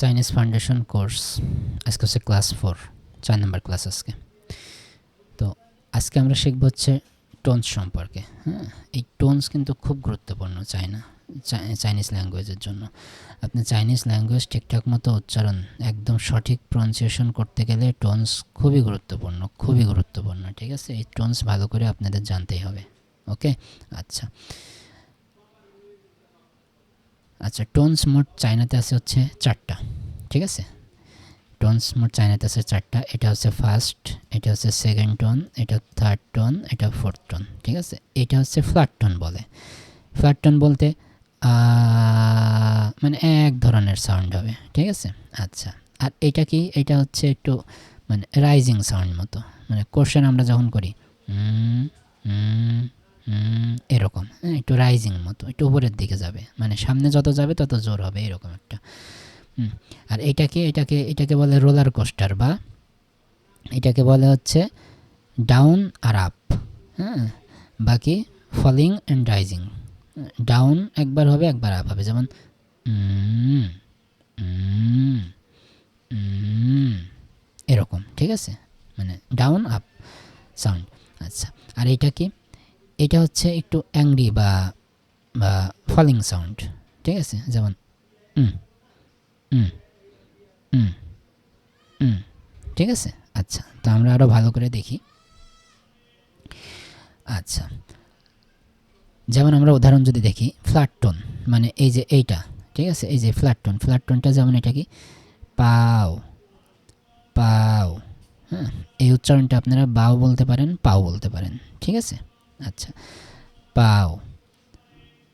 Chinese foundation course আজকে হচ্ছে class four চার নম্বর ক্লাস আজকে। তো আজকে আমরা শিখব হচ্ছে টোনস সম্পর্কে হ্যাঁ? এই টোনস কিন্তু খুব গুরুত্বপূর্ণ চায়না চাইনিজ ল্যাঙ্গুয়েজের জন্য। আপনি চাইনিজ ল্যাঙ্গুয়েজ ঠিকঠাক মতো উচ্চারণ, একদম সঠিক প্রনাউন্সিয়েশন করতে গেলে টোনস খুবই গুরুত্বপূর্ণ খুবই গুরুত্বপূর্ণ, ঠিক আছে? এই টোনস ভালো করে আপনাদের জানতেই হবে ওকে আচ্ছা। আচ্ছা টোনস মোট চায়নাতে আছে হচ্ছে চারটা, ঠিক আছে? টোনস মোট চায়নাতে আছে চারটা, এটা হচ্ছে ফার্স্ট, এটা হচ্ছে সেকেন্ড টোন, এটা থার্ড টোন, এটা ফোর্থ টোন, ঠিক আছে? এটা হচ্ছে ফ্ল্যাট টোন বলে। ফ্ল্যাট টোন বলতে মানে এক ধরনের সাউন্ড হবে, ঠিক আছে? আচ্ছা আর এটা কি? এটা হচ্ছে একটু মানে রাইজিং সাউন্ড মতো মানে কোশ্চেন আমরা যখন করি হ্যাঁ একটু রাইজিং মতো, একটু উপরের দিকে যাবে। মানে সামনে যত যাবে তত জোর হবে, এরকম একটা। আর এটাকে এটাকে এটাকে বলে রোলার কোস্টার বা এটাকে বলে হচ্ছে ডাউন আর আপ হ্যাঁ বাকি ফলিং অ্যান্ড রাইজিং ডাউন একবার হবে, একবার আপ হবে। যেমন এরকম, ঠিক আছে? মানে ডাউন আপ সাউন্ড আচ্ছা আর এটা কি? এটা হচ্ছে একটু অ্যাংরি বা বা ফলিং সাউন্ড ঠিক আছে? যেমন ঠিক আছে? আচ্ছা তো আমরা আরও ভালো করে দেখি। আচ্ছা যেমন আমরা উদাহরণ যদি দেখি ফ্ল্যাট টোন মানে এই যে এইটা, ঠিক আছে? এই যে ফ্ল্যাট টোন ফ্ল্যাট টোনটা যেমন এটা কি? পাও পাও হ্যাঁ? এই উচ্চারণটা আপনারা বাও বলতে পারেন, পাও বলতে পারেন, ঠিক আছে? আচ্ছা। পাও।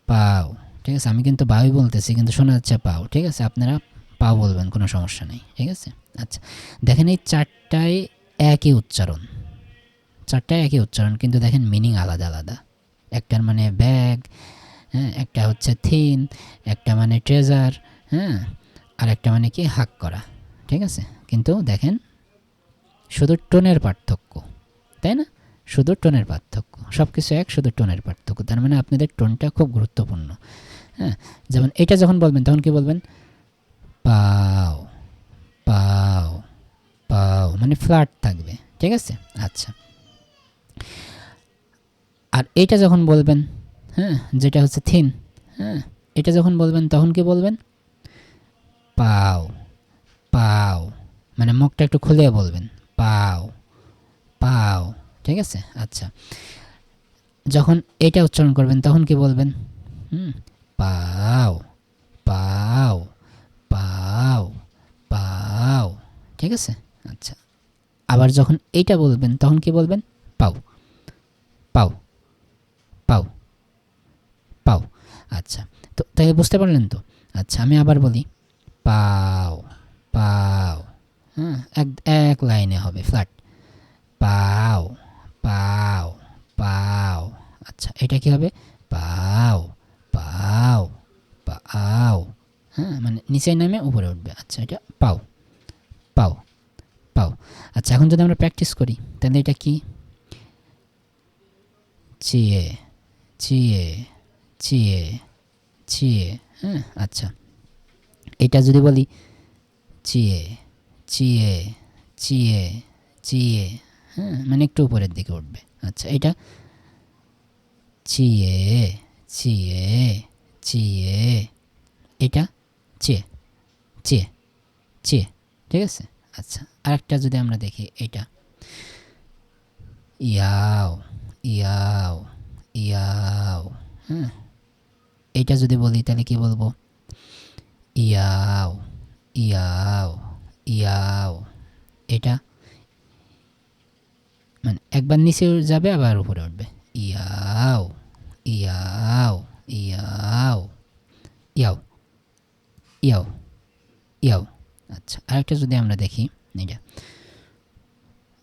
পাও। ঠিক আছে, আমি কিন্তু বাউই বলতেছি, কিন্তু শোনা যাচ্ছে পাও। ঠিক আছে, আপনারা পাও বলবেন, কোনো সমস্যা নেই। ঠিক আছে? আচ্ছা দেখেন এই চারটায় একই উচ্চারণ। চারটায় একই উচ্চারণ, কিন্তু দেখেন মিনিং আলাদা আলাদা। একটার মানে ব্যাগ হ্যাঁ একটা হচ্ছে থিন একটা মানে ট্রেজার হ্যাঁ আর একটা মানে কি হাক করা। ঠিক আছে? কিন্তু দেখেন, শুধু টোনের পার্থক্য, তাই না? শুধু টোনের পার্থক্য। সব কিছু এক, শুধু টোনের পার্থক্য। তার মানে আপনাদের টোনটা খুব গুরুত্বপূর্ণ। হ্যাঁ যেমন এটা যখন বলবেন, তখন কি বলবেন? পাও পাও পাও মানে ফ্ল্যাট থাকবে। ঠিক আছে? আচ্ছা। আর এটা যখন বলবেন হ্যাঁ যেটা হচ্ছে থিন হ্যাঁ এটা যখন বলবেন, তখন কি বলবেন? পাও পাও মানে মুখটা একটু খুলে বলবেন। পাও পাও, ঠিক আছে? আচ্ছা। যখন এটা উচ্চারণ করবেন, তখন কি বলবেন? হুম, পাও পাও পাও পাও, ঠিক আছে? আচ্ছা। আবার যখন এইটা বলবেন, তখন কি বলবেন? পাও পাও পাও পাও। আচ্ছা তো তাই বুঝতে পারলেন তো? আচ্ছা আমি আবার বলি, পাও পাও হ্যাঁ এক এক লাইনে হবে ফ্ল্যাট পাও পাও পাও আচ্ছা এটা কি হবে? পাও পাও পাও। হ্যাঁ মানে নিচে নামে উপরে উঠবে। আচ্ছা এটা পাও পাও পাও। আচ্ছা এখন যদি আমরা প্র্যাকটিস করি, তাহলে এটা কি? চিয়ে চিয়ে চিয়ে চিয়ে। হ্যাঁ আচ্ছা। এটা যদি বলি, চিয়ে চিয়ে চিয়ে চিয়ে। হ্যাঁ মানে একটু উপরের দিকে উঠবে। আচ্ছা এটা চিয়ে চিয়ে চিয়ে। এটা চে চে চে ঠিক আছে? আচ্ছা আরেকটা যদি আমরা দেখি, এটা। ইয়াও ইয়াও ইয়াও হ্যাঁ? এটা যদি বলি, তাহলে কি বলব? ইয়াও ইয়াও ইয়াও। এটা মানে একবার নিচে যাবে, আবার উপরে উঠবে। ইয়াও ইয়াও ইয়াও ইয়াও ইয়াও ইয়াও আচ্ছা আরেকটা যদি আমরা দেখি এটা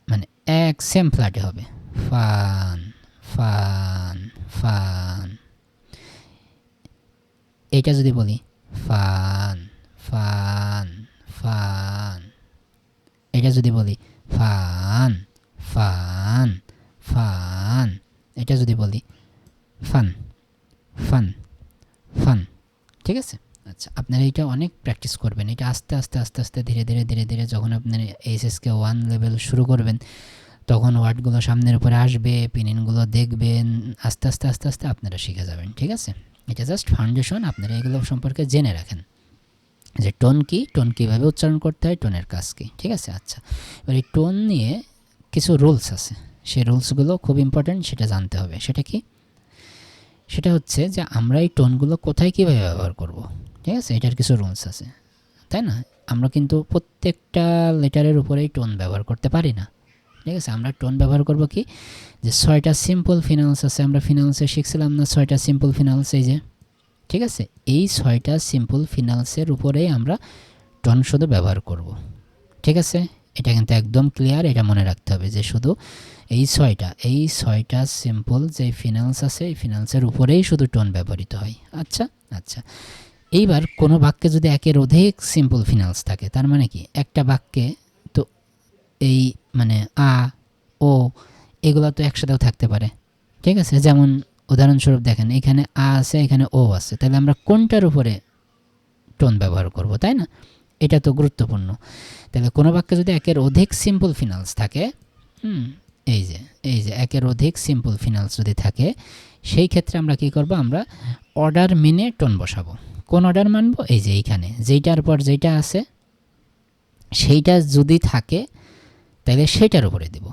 মানে এক সেম ফ্ল্যাটে হবে। ফান ফান ফান। এটা যদি বলি, ফান ফান ফান। এটা যদি বলি ফান ফান ফান এটা যদি বলি ফান ফান ফান ঠিক আছে? আচ্ছা আপনারা এটা অনেক প্র্যাকটিস করবেন। এটা আস্তে আস্তে আস্তে আস্তে, ধীরে ধীরে ধীরে ধীরে যখন আপনার এইচএসকে ওয়ান লেভেল শুরু করবেন, তখন ওয়ার্ডগুলো সামনের উপরে আসবে পিনিনগুলো দেখবেন, আস্তে আস্তে আস্তে আস্তে আপনারা শিখে যাবেন, ঠিক আছে? এটা জাস্ট ফাউন্ডেশন আপনারা এগুলো সম্পর্কে জেনে রাখেন। যে টোন কি টোন কীভাবে উচ্চারণ করতে হয় টোনের কাজ কী, ঠিক আছে? আচ্ছা এবার এই টোন নিয়ে কিছু রুলস আছে। সেই রুলসগুলো খুব ইম্পর্ট্যান্ট সেটা জানতে হবে। সেটা কি? সেটা হচ্ছে যে আমরা এই টোনগুলো কোথায় কীভাবে ব্যবহার করব? ঠিক আছে? এটার কিছু রুলস আছে। তাই না? আমরা কিন্তু প্রত্যেকটা লেটারের উপরেই টোন ব্যবহার করতে পারি না। ঠিক আছে? আমরা টোন ব্যবহার করব কি? যে ছয়টা সিম্পল ফিনান্স আছে, আমরা ফিনান্সে শিখছিলাম না ছয়টা সিম্পল ফিনান্স এই যে। ঠিক আছে? এই ছয়টা সিম্পল ফিনান্সের উপরেই আমরা টোন শুধু ব্যবহার করব। ঠিক আছে? এটা কিন্তু একদম ক্লিয়ার এটা মনে রাখতে হবে যে শুধু এই ছয়টা এই ছয়টা সিম্পল যে ফিনান্স আছে, এই ফিনান্সের উপরেই শুধু টোন ব্যবহৃত হয়। আচ্ছা আচ্ছা। এইবার কোনো বাক্যে যদি একের অধিক সিম্পল ফিনান্স থাকে, তার মানে কি? একটা বাক্যে তো এই মানে আ, ও এগুলো তো একসাথেও থাকতে পারে। ঠিক আছে? যেমন উদাহরণস্বরূপ দেখেন, এখানে আ আছে, এখানে ও আছে। তাহলে আমরা কোনটার উপরে টোন ব্যবহার করব, তাই না? এটা তো গুরুত্বপূর্ণ। তাহলে কোনো বাক্যে যদি একের অধিক সিম্পল ফিনান্স থাকে, হুম, এই যে এই যে একের অধিক সিম্পল ফিনান্স যদি থাকে, সেই ক্ষেত্রে আমরা কি করব? আমরা অর্ডার মেনে টোন বসাবো। কোন অর্ডার মানব? এই যে এইখানে। যেইটার পর যেইটা আছে, সেইটা যদি থাকে, তাহলে সেইটার উপরে দেব।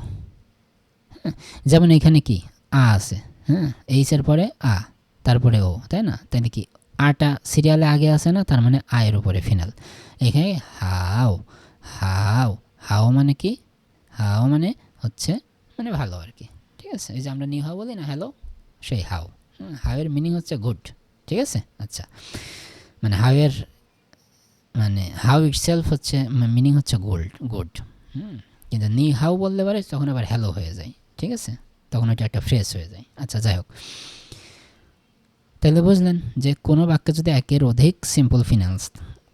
হ্যাঁ যেমন এখানে কি? আ আছে। হ্যাঁ এইচের পরে আ, তারপরে ও, তাই না? তাহলে কি আটা সিরিয়ালে আগে আছে না, তার মানে আয়ের উপরে ফিনাল এখানে হাও হাও হাও মানে কি? হাও মানে হচ্ছে মানে ভালো আর কি। ঠিক আছে? এই যে আমরা নিউ হাও বলি না হ্যালো সেই হাও হাওয়ের মিনিং হচ্ছে গুড ঠিক আছে? আচ্ছা। মানে হাওয়ের মানে হাউ ইটসেলফ হচ্ছে মিনিং হচ্ছে গোল্ড গুড কিন্তু নি হাউ বললে পারে, তখন আবার হ্যালো হয়ে যায়। ঠিক আছে? তখন ওটা একটা ফ্রেশ হয়ে যায়। আচ্ছা যাই হোক। তাহলে বুঝলেন যে কোনো বাক্যে যদি একের অধিক সিম্পল ফিনান্স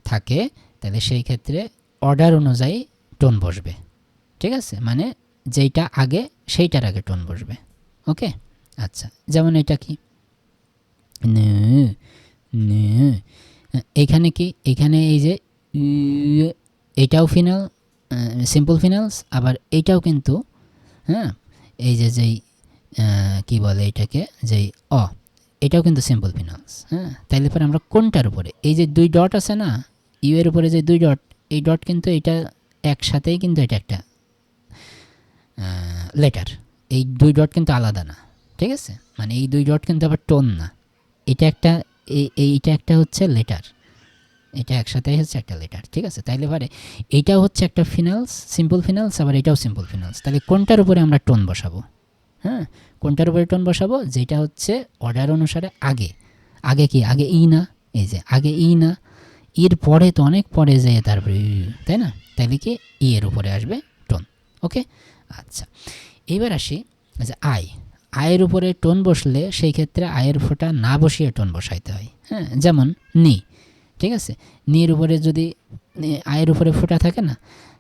থাকে, তাহলে সেই ক্ষেত্রে অর্ডার অনুযায়ী টোন বসবে। ঠিক আছে? মানে যেইটা আগে, সেইটার আগে টোন বসবে। ওকে আচ্ছা যেমন এটা কি? নে নে, এখানে কি? এখানে এই যে, এটাও ফিনাল সিম্পল ফিনালস আবার এইটাও কিন্তু হ্যাঁ? এই যে যেই কি বলে এটাকে? যেই, অ। এটাও কিন্তু সিম্পল ফিনান্স হ্যাঁ? তাইলে পরে আমরা কোনটার উপরে? এই যে দুই ডট আছে না ইউ এর উপরে যে দুই ডট এই ডট কিন্তু এটা একসাথেই কিন্তু এটা একটা লেটার এই দুই ডট কিন্তু আলাদা না, ঠিক আছে? মানে এই দুই ডট কিন্তু আবার টোন না। এটা একটা এই এইটা একটা হচ্ছে লেটার এটা একসাথেই হচ্ছে একটা লেটার ঠিক আছে? তাইলে পারে এইটাও হচ্ছে একটা ফিনালস সিম্পল ফিনালস আবার এটাও সিম্পল ফিনালস তাহলে কোনটার উপরে আমরা টোন বসাবো? হ্যাঁ? কোনটার উপরে টোন বসাবো? যেটা হচ্ছে অর্ডার অনুসারে আগে। আগে কি? আগে ই না? এই যে, আগে ই না? এর পরে তো অনেক পরে যায় তারপরে তাই না? তাহলে কি ই এর উপরে আসবে টোন, ওকে? আচ্ছা এবার আসি যে আয় আয়ের উপরে টোন বসলে সেই ক্ষেত্রে আয়ের ফোঁটা না বসিয়ে টোন বসাইতে হয় হ্যাঁ? যেমন নি, ঠিক আছে? নির উপরে যদি আয়ের উপরে ফোঁটা থাকে না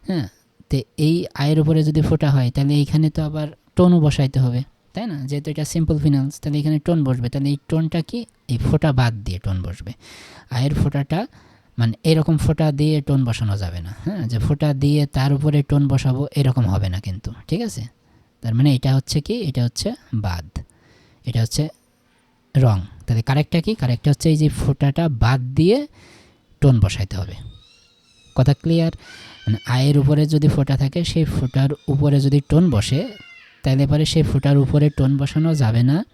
হ্যাঁ? তো এই আয়ের উপরে যদি ফোঁটা হয়, তাহলে এইখানে তো আবার টোনও বসাইতে হবে, তাই না? যেহেতু এটা সিম্পল ফিনান্স তাহলে এখানে টোন বসবে। তাহলে এই টোনটা কি? এই ফোঁটা বাদ দিয়ে টোন বসবে। আয়ের ফোঁটাটা মানে এরকম ফোঁটা দিয়ে টোন বসানো যাবে না হ্যাঁ? যে ফোঁটা দিয়ে তার উপরে টোন বসাবো, এরকম হবে না কিন্তু, ঠিক আছে? তার মানে এটা হচ্ছে কি? এটা হচ্ছে বাদ। এটা হচ্ছে রং। তাহলে কারেক্টটা কি? কারেক্টটা হচ্ছে এই যে ফোঁটাটা বাদ দিয়ে টোন বসাইতে হবে। কথা ক্লিয়ার মানে আয়ের উপরে যদি ফোঁটা থাকে, সেই ফোঁটার উপরে যদি টোন বসে তাহলে পরে সেই ফোঁটার উপরে টোন বসানো যাবে না।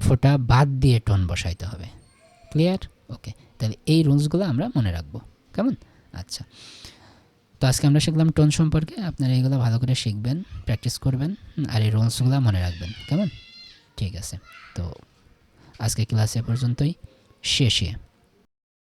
ফোঁটা বাদ দিয়ে টোন বসাইতে হবে। ক্লিয়ার ওকে তাহলে এই রুলসগুলো আমরা মনে রাখব। কেমন? আচ্ছা। তো আজকে আমরা শিখলাম টোন সম্পর্কে। আপনারা এগুলো ভালো করে শিখবেন প্র্যাকটিস করবেন আর এই রুলসগুলো মনে রাখবেন। কেমন? ঠিক আছে। তো আজকে ক্লাসে পর্যন্তই। শেষে।